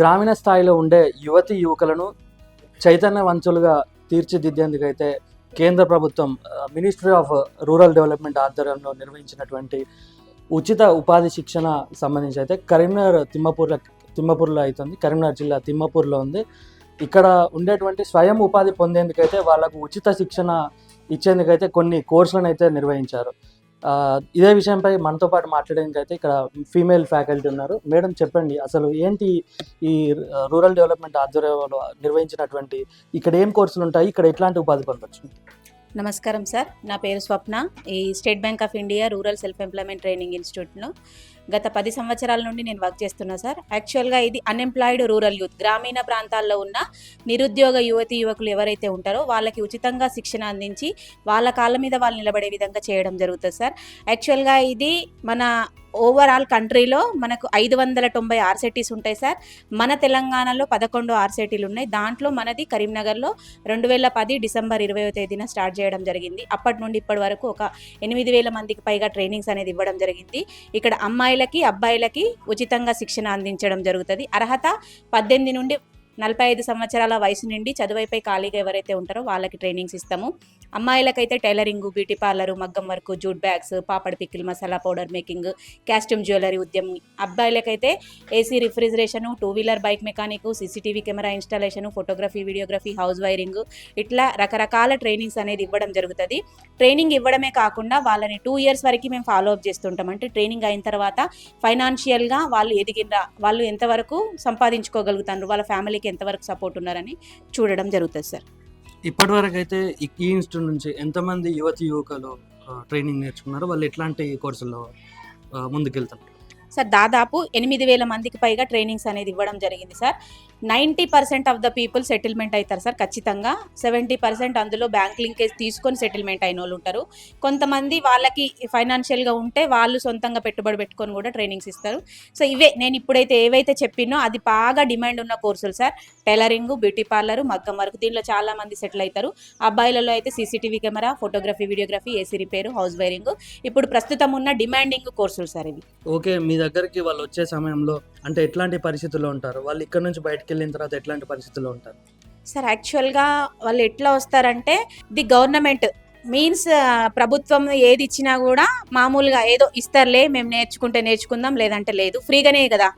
గ్రామీణ స్థాయిలో ఉండే యువతి యువకులను చైతన్యవంతులుగా తీర్చిదిద్దేందుకైతే కేంద్ర ప్రభుత్వం మినిస్ట్రీ ఆఫ్ రూరల్ డెవలప్మెంట్ ఆధ్వర్యంలో నిర్వహించినటువంటి ఉచిత ఉపాధి శిక్షణ సంబంధించి అయితే కరీంనగర్ తిమ్మపూర్లో తిమ్మపూర్లో అవుతుంది కరీంనగర్ జిల్లా తిమ్మపూర్లో ఉంది. ఇక్కడ ఉండేటువంటి స్వయం ఉపాధి పొందేందుకైతే వాళ్ళకు ఉచిత శిక్షణ ఇచ్చేందుకైతే కొన్ని కోర్సులను అయితే నిర్వహించారు. ఇదే విషయంపై మనతో పాటు మాట్లాడడానికి అయితే ఇక్కడ ఫీమేల్ ఫ్యాకల్టీ ఉన్నారు. మేడం చెప్పండి అసలు ఏంటి ఈ రూరల్ డెవలప్మెంట్ ఆధ్వర్యంలో నిర్వహించినటువంటి ఇక్కడ ఏం కోర్సులు ఉంటాయి ఇక్కడ ఎట్లాంటి ఉపాధి పొందవచ్చు నమస్కారం సార్ నా పేరు స్వప్న. ఈ state bank of India rural self employment training ఇన్స్టిట్యూట్లో గత పది సంవత్సరాల నుండి నేను వర్క్ చేస్తున్నా సార్. యాక్చువల్గా ఇది అన్ఎంప్లాయిడ్ రూరల్ యూత్. గ్రామీణ ప్రాంతాల్లో ఉన్న నిరుద్యోగ యువతి యువకులు ఎవరైతే ఉంటారో వాళ్ళకి ఉచితంగా శిక్షణ అందించి వాళ్ళ కాళ్ళ మీద వాళ్ళు నిలబడే విధంగా చేయడం జరుగుతుంది సార్. యాక్చువల్గా ఇది మన ఓవరాల్ కంట్రీలో మనకు ఐదు వందల తొంభై ఆర్సెటీస్ ఉంటాయి సార్. మన తెలంగాణలో పదకొండు ఆర్సెటీలు ఉన్నాయి. దాంట్లో మనది కరీంనగర్లో రెండు వేల పది డిసెంబర్ ఇరవయో తేదీన స్టార్ట్ చేయడం జరిగింది. అప్పటి నుండి ఇప్పటి వరకు ఒక ఎనిమిది వేల మందికి పైగా ట్రైనింగ్స్ అనేది ఇవ్వడం జరిగింది. ఇక్కడ అమ్మాయిలకి అబ్బాయిలకి ఉచితంగా శిక్షణ అందించడం జరుగుతుంది. అర్హత పద్దెనిమిది నుండి నలభై ఐదు సంవత్సరాల వయసు నుండి చదువుపై ఖాళీగా ఎవరైతే ఉంటారో వాళ్ళకి ట్రైనింగ్స్ ఇస్తాము. అమ్మాయిలకైతే టైలరింగ్ బ్యూటీ పార్లర్ మగ్గం work jute bags papad pickle masala powder making costume jewellery ఉద్యమం. అబ్బాయిలకైతే AC refrigeration two wheeler bike mechanic CCTV camera installation photography videography house wiring ఇట్లా రకరకాల ట్రైనింగ్స్ అనేది ఇవ్వడం జరుగుతుంది. ట్రైనింగ్ ఇవ్వడమే కాకుండా వాళ్ళని టూ ఇయర్స్ వరకు మేము ఫాలో అప్ చేస్తుంటాం. అంటే ట్రైనింగ్ అయిన తర్వాత ఫైనాన్షియల్గా వాళ్ళు ఎదిగిన వాళ్ళు ఎంతవరకు సంపాదించుకోగలుగుతారు వాళ్ళ ఫ్యామిలీకి ఎంతవరకు సపోర్ట్ ఉన్నారని చూడడం జరుగుతుంది సార్. ఇప్పటి వరకు అయితే ఈ ఇన్స్టిట్యూట్ నుంచి ఎంతమంది యువతి యువకులు ట్రైనింగ్ నేర్చుకున్నారు వాళ్ళు ఎట్లాంటి కోర్సుల్లో ముందుకెళ్తున్నారు? సార్ దాదాపు ఎనిమిది వేల మందికి పైగా ట్రైనింగ్స్ అనేది ఇవ్వడం జరిగింది sir. Ninety percent of the people settlement అవుతారు సార్ ఖచ్చితంగా. సెవెంటీ పర్సెంట్ అందులో బ్యాంక్ లింకేజ్ తీసుకొని సెటిల్మెంట్ అయిన వాళ్ళు ఉంటారు. కొంతమంది వాళ్ళకి ఫైనాన్షియల్గా ఉంటే వాళ్ళు సొంతంగా పెట్టుబడి పెట్టుకొని కూడా ట్రైనింగ్స్ ఇస్తారు. సో ఇవే నేను ఇప్పుడైతే ఏవైతే చెప్పినో అది బాగా డిమాండ్ ఉన్న కోర్సులు సార్. టైలరింగ్ బ్యూటీ పార్లర్ మగ్గం వరకు దీనిలో చాలా మంది సెటిల్ అవుతారు. అబ్బాయిలలో అయితే CCTV camera photography videography AC repair house wiring. ఇప్పుడు ప్రస్తుతం ఉన్న డిమాండింగ్ కోర్సులు సార్ ఇవి. ఓకే మీ దగ్గరికి వాళ్ళు వచ్చే సమయంలో అంటే ఎట్లాంటి పరిస్థితుల్లో ఉంటారు? వాళ్ళు ఇక్కడ నుంచి బయటకు వెళ్ళిన తర్వాత ఎట్లాంటి పరిస్థితుల్లో ఉంటారు? సార్ యాక్చువల్గా వాళ్ళు ఎట్లా వస్తారంటే ది గవర్నమెంట్ మీన్స్ ప్రభుత్వం ఏది ఇచ్చినా కూడా మామూలుగా ఏదో ఇస్తారులే మేము నేర్చుకుంటే నేర్చుకుందాం లేదంటే లేదు. ఫ్రీగానే కదా.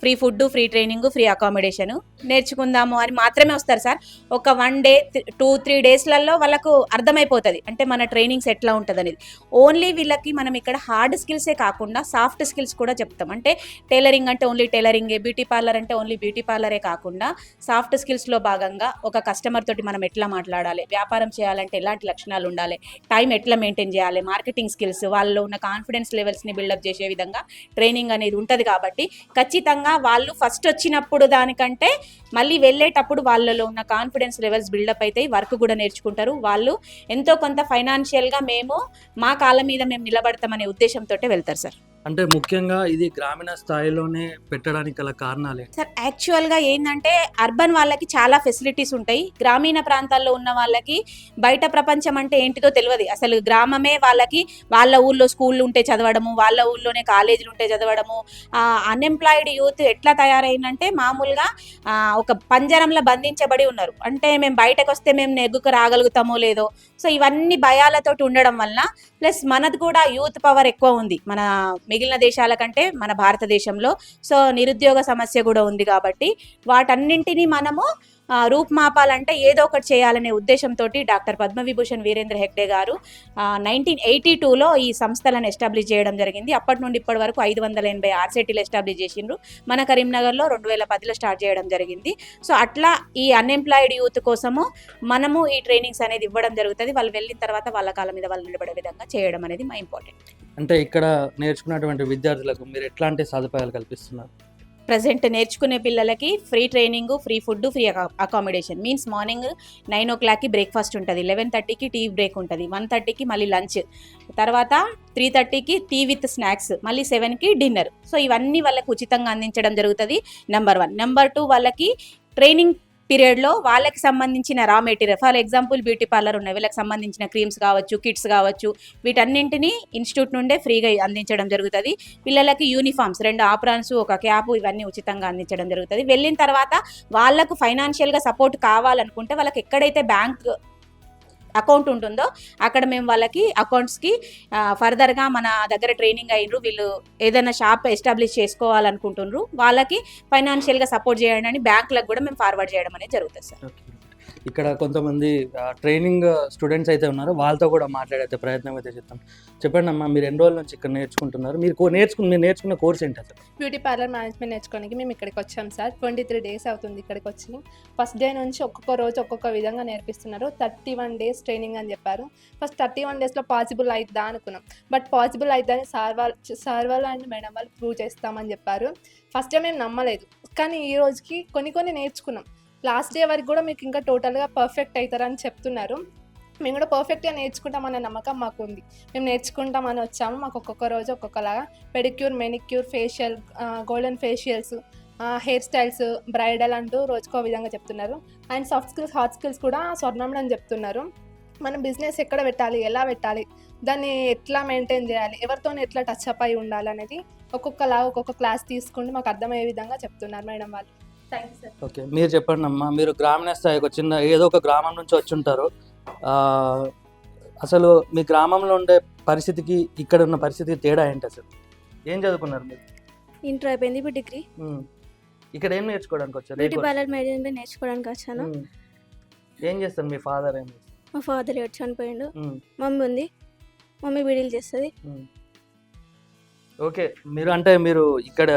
Free food free training free accommodation. నేర్చుకుందాము అని మాత్రమే వస్తారు సార్. ఒక వన్ డే టూ త్రీ డేస్లలో వాళ్ళకు అర్థమైపోతుంది. అంటే మన ట్రైనింగ్స్ ఎట్లా ఉంటుంది అనేది ఓన్లీ వీళ్ళకి మనం ఇక్కడ హార్డ్ స్కిల్సే కాకుండా సాఫ్ట్ స్కిల్స్ కూడా చెప్తాం. అంటే టైలరింగ్ అంటే ఓన్లీ టైలరింగే బ్యూటీ పార్లర్ అంటే ఓన్లీ బ్యూటీ పార్లరే కాకుండా సాఫ్ట్ స్కిల్స్లో భాగంగా ఒక కస్టమర్ తోటి మనం ఎట్లా మాట్లాడాలి వ్యాపారం చేయాలంటే ఎలాంటి లక్షణాలు ఉండాలి టైం ఎట్లా మెయింటైన్ చేయాలి మార్కెటింగ్ స్కిల్స్ వాళ్ళలో ఉన్న కాన్ఫిడెన్స్ లెవెల్స్ని బిల్డప్ చేసే విధంగా ట్రైనింగ్ అనేది ఉంటుంది కాబట్టి ఖచ్చితంగా వాళ్ళు ఫస్ట్ వచ్చినప్పుడు దానికంటే మళ్ళీ వెళ్ళేటప్పుడు వాళ్ళలో ఉన్న కాన్ఫిడెన్స్ లెవెల్స్ బిల్డప్ అవుతాయి వర్క్ కూడా నేర్చుకుంటారు. వాళ్ళు ఎంతో కొంత ఫైనాన్షియల్గా మేము మా కాళ్ళ మీద మేము నిలబడతామనే ఉద్దేశంతో వెళ్తారు సార్. అంటే ముఖ్యంగా ఇది గ్రామీణ స్థాయిలోనే పెట్టడానికి గల కారణాలే. సార్ యాక్చువల్గా ఏంటంటే అర్బన్ వాళ్ళకి చాలా ఫెసిలిటీస్ ఉంటాయి. గ్రామీణ ప్రాంతాల్లో ఉన్న వాళ్ళకి బయట ప్రపంచం అంటే ఏంటిదో తెలియదు. అసలు గ్రామమే వాళ్ళకి వాళ్ళ ఊళ్ళో స్కూళ్ళు ఉంటే చదవడము వాళ్ళ ఊళ్ళోనే కాలేజీలు ఉంటే చదవడము. అన్ఎంప్లాయిడ్ యూత్ ఎట్లా తయారైందంటే మామూలుగా ఒక పంజరంలో బంధించబడి ఉన్నారు. అంటే మేము బయటకు వస్తే మేము నెగ్గుకు రాగలుగుతామో లేదో. సో ఇవన్నీ భయాలతోటి ఉండడం వలన ప్లస్ మనది కూడా యూత్ పవర్ ఎక్కువ ఉంది. మన మిగిలిన దేశాల కంటే మన భారతదేశంలో. సో నిరుద్యోగ సమస్య కూడా ఉంది కాబట్టి వాటన్నింటినీ మనము రూపుమాపాలంటే ఏదో ఒకటి చేయాలనే ఉద్దేశంతో డాక్టర్ పద్మవిభూషణ్ వీరేంద్ర హెగ్డే గారు నైన్టీన్ ఎయిటీ టూలో ఈ సంస్థలను ఎస్టాబ్లిష్ చేయడం జరిగింది. అప్పటి నుండి ఇప్పటి వరకు ఐదు వందల ఎనభై ఆర్సెటీలు ఎస్టాబ్లిష్ చేసిండ్రు. మన కరీంనగర్లో రెండు వేల పదిలో స్టార్ట్ చేయడం జరిగింది. సో అట్లా ఈ అన్ఎంప్లాయిడ్ యూత్ కోసము మనము ఈ ట్రైనింగ్స్ అనేది ఇవ్వడం జరుగుతుంది. వాళ్ళు వెళ్ళిన తర్వాత వాళ్ళ కాళ్ళ మీద వాళ్ళు నిలబడే విధంగా చేయడం అనేది మా ఇంపార్టెంట్. అంటే ఇక్కడ నేర్చుకున్నటువంటి విద్యార్థులకు మీరు ఎట్లాంటి సదుపాయాలు కల్పిస్తున్నారు? ప్రజెంట్ నేర్చుకునే పిల్లలకి free training free food free accommodation means morning nine ఓ క్లాక్కి బ్రేక్ఫాస్ట్ ఉంటుంది. లెవెన్ థర్టీకి టీ బ్రేక్ ఉంటుంది. వన్ థర్టీకి మళ్ళీ లంచ్ తర్వాత త్రీ థర్టీకి టీ విత్ స్నాక్స్ మళ్ళీ సెవెన్కి డిన్నర్ సో ఇవన్నీ వాళ్ళకి ఉచితంగా అందించడం జరుగుతుంది. నెంబర్ వన్ నెంబర్ టూ వాళ్ళకి ట్రైనింగ్ పీరియడ్లో వాళ్ళకి సంబంధించిన raw material for example beauty parlour ఉన్నాయి వీళ్ళకి సంబంధించిన క్రీమ్స్ కావచ్చు కిట్స్ కావచ్చు వీటన్నింటినీ ఇన్స్టిట్యూట్ నుండే ఫ్రీగా అందించడం జరుగుతుంది. పిల్లలకి యూనిఫామ్స్ రెండు ఆప్రాన్స్ ఒక క్యాప్ ఇవన్నీ ఉచితంగా అందించడం జరుగుతుంది. వెళ్ళిన తర్వాత వాళ్ళకు ఫైనాన్షియల్గా సపోర్ట్ కావాలనుకుంటే వాళ్ళకి ఎక్కడైతే బ్యాంక్ అకౌంట్ ఉంటుందో అక్కడ మేము వాళ్ళకి అకౌంట్స్కి ఫర్దర్గా మన దగ్గర ట్రైనింగ్ అయినరు. వీళ్ళు ఏదైనా షాప్ ఎస్టాబ్లిష్ చేసుకోవాలనుకుంటున్నారు వాళ్ళకి ఫైనాన్షియల్గా సపోర్ట్ చేయండి అని బ్యాంకులకు కూడా మేము ఫార్వర్డ్ చేయడం అనేది జరుగుతుంది సార్. ఓకే. ఇక్కడ కొంతమంది ట్రైనింగ్ స్టూడెంట్స్ అయితే ఉన్నారు. వాళ్ళతో కూడా మాట్లాడే ప్రయత్నం అయితే చేద్దాం. చెప్పండి అమ్మా మీరు ఎన్ని రోజుల నుంచి ఇక్కడ నేర్చుకుంటున్నారు? మీరు నేర్చుకుని నేర్చుకున్న మీరు నేర్చుకున్న కోర్స్ ఏంటి అసలు? బ్యూటీ పార్లర్ మేనేజ్మెంట్ నేర్చుకోవడానికి మేము ఇక్కడికి వచ్చాం సార్. ట్వంటీ త్రీ డేస్ అవుతుంది ఇక్కడికి వచ్చి. ఫస్ట్ డే నుంచి ఒక్కొక్క రోజు ఒక్కొక్క విధంగా నేర్పిస్తున్నారు. థర్టీ వన్ డేస్ ట్రైనింగ్ అని చెప్పారు. ఫస్ట్ థర్టీ వన్ డేస్లో పాసిబుల్ అవుతుందా అనుకున్నాం. బట్ పాసిబుల్ అవుతుందని సార్ వాళ్ళు సార్ వాళ్ళు అండ్ మేడం వాళ్ళు ప్రూవ్ చేస్తామని చెప్పారు. ఫస్ట్ డే మేము నమ్మలేదు. కానీ ఈ రోజుకి కొన్ని కొన్ని నేర్చుకున్నాం. లాస్ట్ డే వరకు కూడా మీకు ఇంకా టోటల్గా పర్ఫెక్ట్ అవుతారని చెప్తున్నారు. మేము కూడా పర్ఫెక్ట్గా నేర్చుకుంటామనే నమ్మకం మాకు ఉంది మేము నేర్చుకుంటామని వచ్చాము. మాకు ఒక్కొక్క రోజు ఒక్కొక్కలాగా pedicure manicure facial golden facials hair styles bridal అంటూ రోజుకో విధంగా చెప్తున్నారు. And soft skills hard skills కూడా స్వర్ణంలో అని చెప్తున్నారు. మనం బిజినెస్ ఎక్కడ పెట్టాలి? ఎలా పెట్టాలి? దాన్ని ఎట్లా మెయింటైన్ చేయాలి? ఎవరితో ఎట్లా టచ్ అప్ అయి ఉండాలి అనేది ఒక్కొక్కలాగా ఒక్కొక్క క్లాస్ తీసుకుంటూ మాకు అర్థమయ్యే విధంగా చెప్తున్నారు మేడం వాళ్ళు. ఓకే మీరు చెప్పండి అమ్మా. మీరు గ్రామీణ స్థాయికి వచ్చిన ఏదో ఒక గ్రామం నుంచి వచ్చి ఉంటారు. ఆ, అసలు మీ గ్రామంలో ఉండే పరిస్థితికి ఇక్కడ ఉన్న పరిస్థితికి తేడా ఏంటి అసలు? ఏం చదువుకున్నారు మీరు? ఇంటర్ అయిపోయింది ఇప్పుడు డిగ్రీ. ఇక్కడ ఏం నేర్చుకోవడానికి వచ్చారు? బ్యూటీ? పార్లర్ మేనేజ్మెంట్ నేర్చుకోవడానికి వచ్చాను. ఏం చేస్తారు మీ ఫాదర్ ఏం మా ఫాదర్ ఎటు చనిపోయిండు. మమ్మీ ఉంది. మమ్మీ బిడీలు చేస్తుంది. ఓకే మీరు అంటే మీరు ఇక్కడ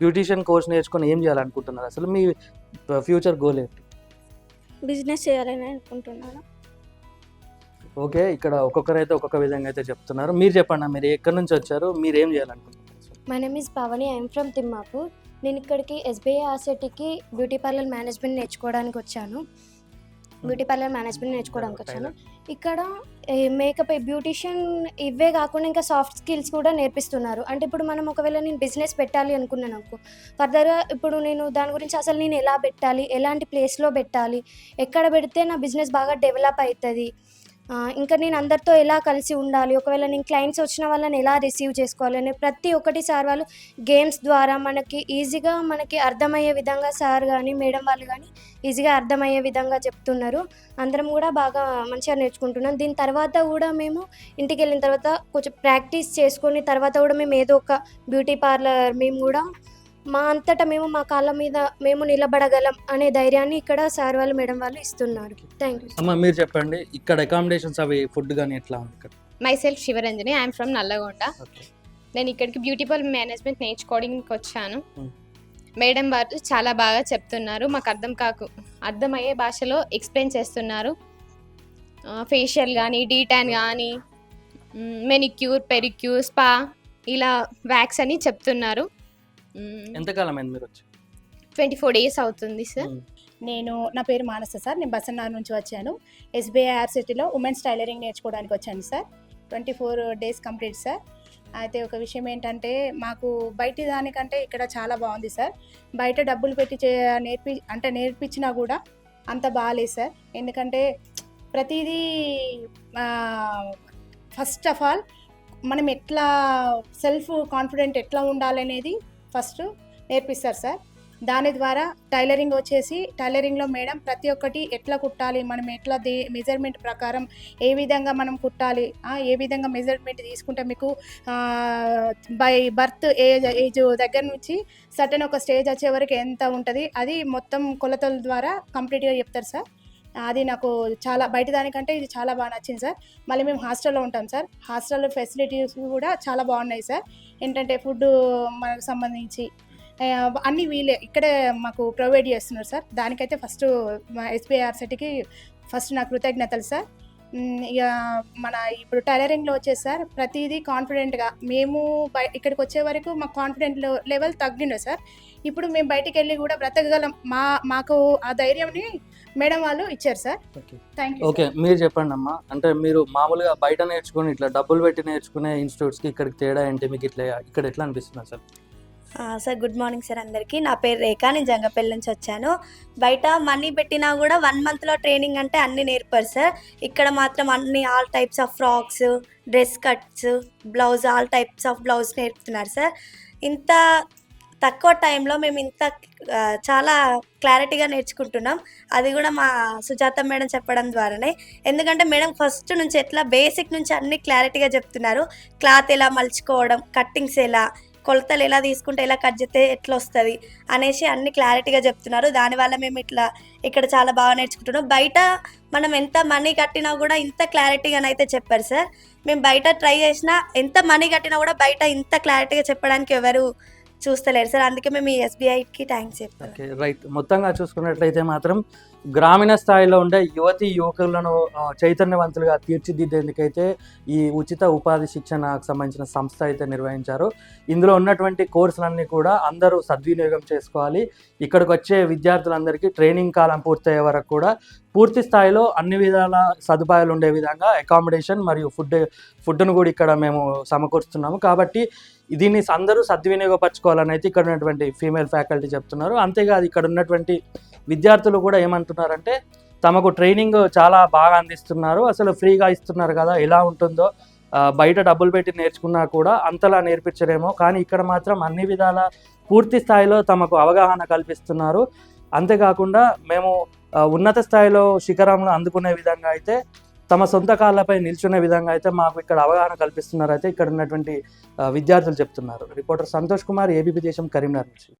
బ్యూటీషియన్ కోర్స్ నేర్చుకొని ఏం చేయాలనుకుంటున్నారు? అసలు మీ ఫ్యూచర్ గోల్ ఏంటి? బిజినెస్ చేయాలని అనుకుంటున్నాను. ఓకే ఇక్కడ ఒక్కొక్కరైతే ఒక్కొక్క విధంగా అయితే చెప్తున్నారు. మీరు చెప్పండి మీరు ఎక్కడి నుంచి వచ్చారు? మీరు ఏం చేయాలనుకుంటున్నారు? My name is Pavani I'm from Thimmapur నేను ఇక్కడికి ఎస్బీఐ ఆర్సిటీకి బ్యూటీ పార్లర్ మేనేజ్మెంట్ నేర్చుకోవడానికి వచ్చాను. బ్యూటీ పార్లర్ మేనేజ్మెంట్ నేర్చుకోవడానికి వచ్చాను. ఇక్కడ మేకప్ బ్యూటిషియన్ ఇవే కాకుండా ఇంకా సాఫ్ట్ స్కిల్స్ కూడా నేర్పిస్తున్నారు. అంటే ఇప్పుడు మనం ఒకవేళ నేను బిజినెస్ పెట్టాలి అనుకున్నాను అనుకో ఫర్దర్గా ఇప్పుడు నేను దాని గురించి అసలు నేను ఎలా పెట్టాలి ఎలాంటి ప్లేస్లో పెట్టాలి ఎక్కడ పెడితే నా బిజినెస్ బాగా డెవలప్ అవుతుంది ఇంకా నేను అందరితో ఎలా కలిసి ఉండాలి? ఒకవేళ నేను క్లయింట్స్ వచ్చిన వాళ్ళని ఎలా రిసీవ్ చేసుకోవాలి? అనే ప్రతి ఒక్కటి సార్ వాళ్ళు గేమ్స్ ద్వారా మనకి ఈజీగా మనకి అర్థమయ్యే విధంగా సార్ కానీ మేడం వాళ్ళు కానీ ఈజీగా అర్థమయ్యే విధంగా చెప్తున్నారు. అందరం కూడా బాగా మంచిగా నేర్చుకుంటున్నాం. దీని తర్వాత కూడా మేము ఇంటికి వెళ్ళిన తర్వాత కొంచెం ప్రాక్టీస్ చేసుకొని తర్వాత కూడా మేము ఏదో ఒక బ్యూటీ పార్లర్ మేము కూడా మా అంతటా మేము మా కాళ్ళ మీద మేము నిలబడగలం అనే ధైర్యాన్ని ఇక్కడ సార్ వాళ్ళు మేడం వాళ్ళు ఇస్తున్నారు. థ్యాంక్ యూ అమ్మ మీరు చెప్పండి ఇక్కడ అకామిడేషన్స్ అవి ఫుడ్ కానీ ఎట్లా ఉంది ఇక్కడ? My self Sivaranjani I'm from Nalgonda నేను ఇక్కడికి బ్యూటిఫుల్ మేనేజ్మెంట్ నేర్చుకోవడానికి వచ్చాను. Hmm. మేడం వారు చాలా బాగా చెప్తున్నారు. మాకు అర్థం కాకు అర్థమయ్యే భాషలో ఎక్స్ప్లెయిన్ చేస్తున్నారు. ఫేషియల్ కానీ డీటాన్ కానీ మెనిక్యూర్ పెరిక్యూర్ స్పా ఇలా వ్యాక్స్ అని చెప్తున్నారు. ఎంతకాలం అయింది మీరు వచ్చి? ట్వంటీ ఫోర్ డేస్ అవుతుంది సార్. నేను నా పేరు మానస సార్. నేను బసన్నార్ నుంచి వచ్చాను. ఎస్బీఐ ఆర్ సిటీలో ఉమెన్స్ టైలరింగ్ నేర్చుకోవడానికి వచ్చాను sir. Twenty four days complete sir. అయితే ఒక విషయం ఏంటంటే మాకు బయటి దానికంటే ఇక్కడ చాలా బాగుంది సార్. బయట డబ్బులు పెట్టి చే నేర్పి అంటే నేర్పించినా కూడా అంత బాగాలేదు సార్. ఎందుకంటే ప్రతిదీ ఫస్ట్ ఆఫ్ ఆల్ మనం ఎట్లా సెల్ఫ్ కాన్ఫిడెంట్ ఎట్లా ఉండాలనేది ఫస్ట్ నేర్పిస్తారు సార్. దాని ద్వారా టైలరింగ్ వచ్చేసి టైలరింగ్లో మేడం ప్రతి ఒక్కటి ఎట్లా కుట్టాలి మనం ఎట్లా దే మెజర్మెంట్ ప్రకారం ఏ విధంగా మనం కుట్టాలి ఏ విధంగా మెజర్మెంట్ తీసుకుంటే మీకు బై బర్త్ ఏజ్ ఏజ్ దగ్గర నుంచి సటన్ ఒక స్టేజ్ వచ్చే వరకు ఎంత ఉంటుంది అది మొత్తం కొలతల ద్వారా కంప్లీట్గా చెప్తారు సార్. అది నాకు చాలా బయట దానికంటే ఇది చాలా బాగా నచ్చింది సార్. మళ్ళీ మేము హాస్టల్లో ఉంటాం సార్. హాస్టల్లో ఫెసిలిటీస్ కూడా చాలా బాగున్నాయి సార్. ఏంటంటే ఫుడ్ మనకు సంబంధించి అన్నీ వీలే ఇక్కడే మాకు ప్రొవైడ్ చేస్తున్నారు సార్. దానికైతే ఫస్ట్ ఎస్బీఐ సిటీకి ఫస్ట్ నా కృతజ్ఞతలు సార్. ఇక మన ఇప్పుడు టైలరింగ్లో వచ్చేసి సార్ ప్రతిదీ కాన్ఫిడెంట్గా. మేము బయ ఇక్కడికి వచ్చే వరకు మా కాన్ఫిడెంట్ లెవెల్ తగ్గిండే సార్. ఇప్పుడు మేము బయటికి వెళ్ళి కూడా బ్రతకగలం. మా మాకు ఆ ధైర్యంని మేడం వాళ్ళు ఇచ్చారు sir. Okay. Thank you okay మీరు చెప్పండి అమ్మా. అంటే మీరు మామూలుగా బయట నేర్చుకుని ఇట్లా డబ్బులు పెట్టి నేర్చుకునే ఇన్స్టిట్యూట్స్కి ఇక్కడికి తేడా ఏంటి? మీకు ఇట్లా ఇక్కడ ఎట్లా అనిపిస్తుంది ఆ, సార్ గుడ్ మార్నింగ్ సార్ అందరికీ. నా పేరు రేఖ నేను జంగపల్లి నుంచి వచ్చాను. బయట మనీ పెట్టినా కూడా వన్ మంత్లో ట్రైనింగ్ అంటే అన్నీ నేర్పారు సార్. ఇక్కడ మాత్రం అన్ని all types of frocks dress cuts blouse all types of blouse నేర్పుతున్నారు sir. ఇంత తక్కువ టైంలో మేము ఇంత చాలా క్లారిటీగా నేర్చుకుంటున్నాం. అది కూడా మా సుజాత మేడం చెప్పడం ద్వారానే. ఎందుకంటే మేడం ఫస్ట్ నుంచి ఎట్లా బేసిక్ నుంచి అన్ని క్లారిటీగా చెప్తున్నారు. క్లాత్ ఎలా మలుచుకోవడం కట్టింగ్స్ ఎలా కొలతలు ఎలా తీసుకుంటే ఎలా కట్ చేస్తే ఎట్లా వస్తుంది అనేసి అన్ని క్లారిటీగా చెప్తున్నారు. దానివల్ల మేము ఇట్లా ఇక్కడ చాలా బాగా నేర్చుకుంటున్నాం. బయట మనం ఎంత మనీ కట్టినా కూడా ఇంత క్లారిటీగానైతే చెప్పారు సార్. మేము బయట ట్రై చేసినా ఎంత మనీ కట్టినా కూడా బయట ఇంత క్లారిటీగా చెప్పడానికి ఎవరు చూస్తలేరు సార్. అందుకే మేము ఈ ఎస్బీఐకి థ్యాంక్స్ చెప్పారు రైట్. మొత్తంగా చూసుకున్నట్లయితే మాత్రం గ్రామీణ స్థాయిలో ఉండే యువతి యువకులను చైతన్యవంతులుగా తీర్చిదిద్దేందుకైతే ఈ ఉచిత ఉపాధి శిక్షణకు సంబంధించిన సంస్థ అయితే నిర్వహించారు. ఇందులో ఉన్నటువంటి కోర్సులన్నీ కూడా అందరూ సద్వినియోగం చేసుకోవాలి. ఇక్కడికి వచ్చే విద్యార్థులందరికీ ట్రైనింగ్ కాలం పూర్తయ్యే వరకు కూడా పూర్తి స్థాయిలో అన్ని విధాల సదుపాయాలు ఉండే విధంగా అకామిడేషన్ మరియు ఫుడ్ ఫుడ్ను కూడా ఇక్కడ మేము సమకూరుస్తున్నాము. కాబట్టి దీన్ని అందరూ సద్వినియోగపరచుకోవాలని అయితే ఇక్కడ ఉన్నటువంటి ఫీమేల్ ఫ్యాకల్టీ చెప్తున్నారు. అంతేకాదు ఇక్కడ ఉన్నటువంటి విద్యార్థులు కూడా ఏమంటున్నారంటే తమకు ట్రైనింగ్ చాలా బాగా అందిస్తున్నారు అసలు ఫ్రీగా ఇస్తున్నారు కదా ఎలా ఉంటుందో బయట డబ్బులు పెట్టి నేర్చుకున్నా కూడా అంతలా నేర్పించలేమో కానీ ఇక్కడ మాత్రం అన్ని విధాల పూర్తి స్థాయిలో తమకు అవగాహన కల్పిస్తున్నారు. అంతేకాకుండా మేము ఉన్నత స్థాయిలో శిఖరంలో అందుకునే విధంగా అయితే తమ సొంత కాళ్ళపై నిల్చునే విధంగా అయితే మాకు ఇక్కడ అవగాహన కల్పిస్తున్నారు అయితే ఇక్కడ ఉన్నటువంటి విద్యార్థులు చెప్తున్నారు. రిపోర్టర్ సంతోష్ కుమార్ ఏబీపీ దేశం కరీంనగర్ నుంచి.